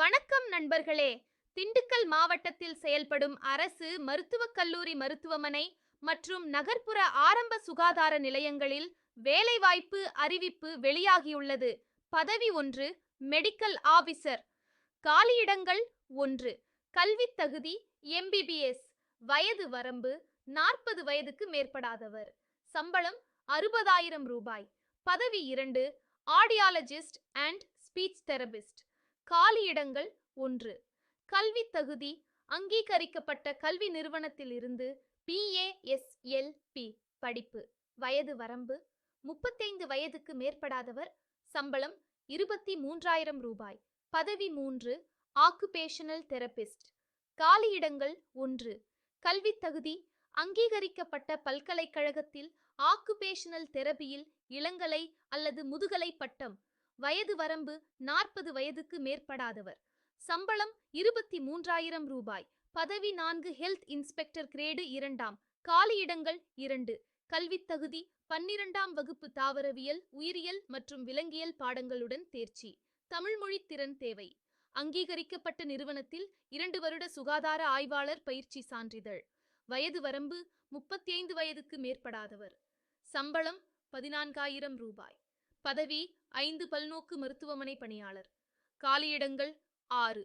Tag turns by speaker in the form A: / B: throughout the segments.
A: வணக்கம் நண்பர்களே. திண்டுக்கல் மாவட்டத்தில் செயல்படும் அரசு மருத்துவக் கல்லூரி மருத்துவமனை மற்றும் நகர்ப்புற ஆரம்ப சுகாதார நிலையங்களில் வேலைவாய்ப்பு அறிவிப்பு வெளியாகியுள்ளது. பதவி ஒன்று மெடிக்கல் ஆபிசர். காலியிடங்கள் ஒன்று கல்வித் தகுதி எம்பிபிஎஸ். வயது வரம்பு நாற்பது வயதுக்கு மேற்படாதவர். சம்பளம் அறுபதாயிரம் ரூபாய். பதவி இரண்டு ஆடியாலஜிஸ்ட் அண்ட் ஸ்பீச் தெரபிஸ்ட். காலியிடங்கள் ஒன்று. கல்வி தகுதி அங்கீகரிக்கப்பட்ட கல்வி நிறுவனத்திலிருந்து பிஏஎஸ்எல்பி படிப்பு. வயது வரம்பு முப்பத்தைந்து வயதுக்கு மேற்படாதவர் சம்பளம் இருபத்தி மூன்றாயிரம் ரூபாய். பதவி மூன்று ஆக்குபேஷனல் தெரபிஸ்ட் காலியிடங்கள் ஒன்று. கல்வி தகுதி அங்கீகரிக்கப்பட்ட பல்கலைக்கழகத்தில் ஆக்குபேஷனல் தெரபியில் இளங்கலை அல்லது முதுகலை பட்டம். வயது வரம்பு நாற்பது வயதுக்கு மேற்படாதவர். சம்பளம் இருபத்தி மூன்றாயிரம் ரூபாய். பதவி நான்கு ஹெல்த் இன்ஸ்பெக்டர் கிரேடு இரண்டாம். காலியிடங்கள் இரண்டு. கல்வித் தகுதி பன்னிரண்டாம் வகுப்பு தாவரவியல் உயிரியல் மற்றும் விலங்கியல் பாடங்களுடன் தேர்ச்சி. தமிழ் மொழி திறன் தேவை. அங்கீகரிக்கப்பட்ட நிறுவனத்தில் இரண்டு வருட சுகாதார ஆய்வாளர் பயிற்சி சான்றிதழ். வயது வரம்பு முப்பத்தி ஐந்து வயதுக்கு மேற்படாதவர். சம்பளம் பதினான்காயிரம் ரூபாய். பதவி ஐந்து பல்நோக்கு மருத்துவமனை பணியாளர். காலியிடங்கள் ஆறு.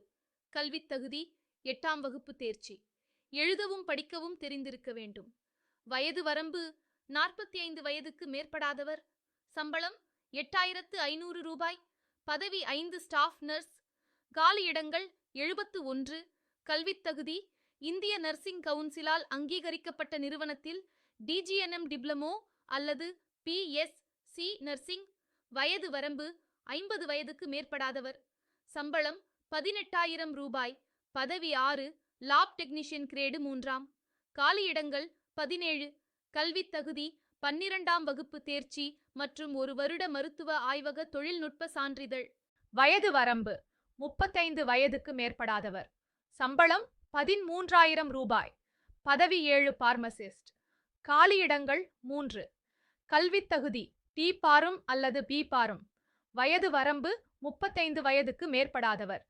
A: கல்வித் தகுதி எட்டாம் வகுப்பு தேர்ச்சி. எழுதவும் படிக்கவும் தெரிந்திருக்க வேண்டும். வயது வரம்பு நாற்பத்தி ஐந்து வயதுக்கு மேற்படாதவர். சம்பளம் எட்டாயிரத்து ஐநூறு ரூபாய். பதவி ஐந்து ஸ்டாஃப் நர்ஸ். காலியிடங்கள் எழுபத்து ஒன்று. கல்வித் தகுதி இந்திய நர்சிங் கவுன்சிலால் அங்கீகரிக்கப்பட்ட நிறுவனத்தில் டிஜிஎன்எம் டிப்ளமோ அல்லது பிஎஸ்சி நர்சிங் வயது வரம்பு ஐம்பது வயதுக்கு மேற்படாதவர். சம்பளம் பதினெட்டாயிரம் ரூபாய். பதவி ஆறு லாப் டெக்னீஷியன் கிரேடு மூன்றாம். காலியிடங்கள் பதினேழு. கல்வித் தகுதி பன்னிரண்டாம் வகுப்பு தேர்ச்சி மற்றும் ஒரு வருட மருத்துவ ஆய்வக தொழில்நுட்ப சான்றிதழ்.
B: வயது வரம்பு முப்பத்தைந்து வயதுக்கு மேற்படாதவர். சம்பளம் பதிமூன்றாயிரம் ரூபாய். பதவி ஏழு பார்மசிஸ்ட் காலியிடங்கள் மூன்று. கல்வித் தகுதி டி பாரும் அல்லது பி பாரும். வயது வரம்பு முப்பத்தைந்து வயதுக்கு மேற்படாதவர்.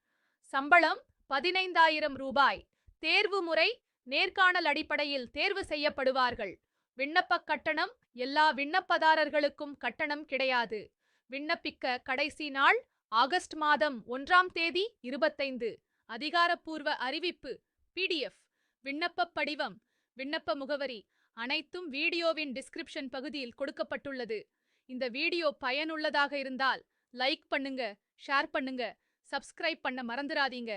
B: சம்பளம் பதினைந்தாயிரம் ரூபாய். தேர்வு முறை நேர்காணல் அடிப்படையில் தேர்வு செய்யப்படுவார்கள். விண்ணப்ப கட்டணம் எல்லா விண்ணப்பதாரர்களுக்கும் கட்டணம் கிடையாது. விண்ணப்பிக்க கடைசி நாள் ஆகஸ்ட் மாதம் ஒன்றாம் தேதி இருபத்தைந்து. அதிகாரப்பூர்வ அறிவிப்பு பிடிஎஃப் விண்ணப்ப படிவம் விண்ணப்ப முகவரி அனைத்தும் வீடியோவின் டிஸ்கிரிப்ஷன் பகுதியில் கொடுக்கப்பட்டுள்ளது. இந்த வீடியோ பயனுள்ளதாக இருந்தால் லைக் பண்ணுங்க ஷேர் பண்ணுங்க சப்ஸ்கிரைப் பண்ண மறந்துடாதீங்க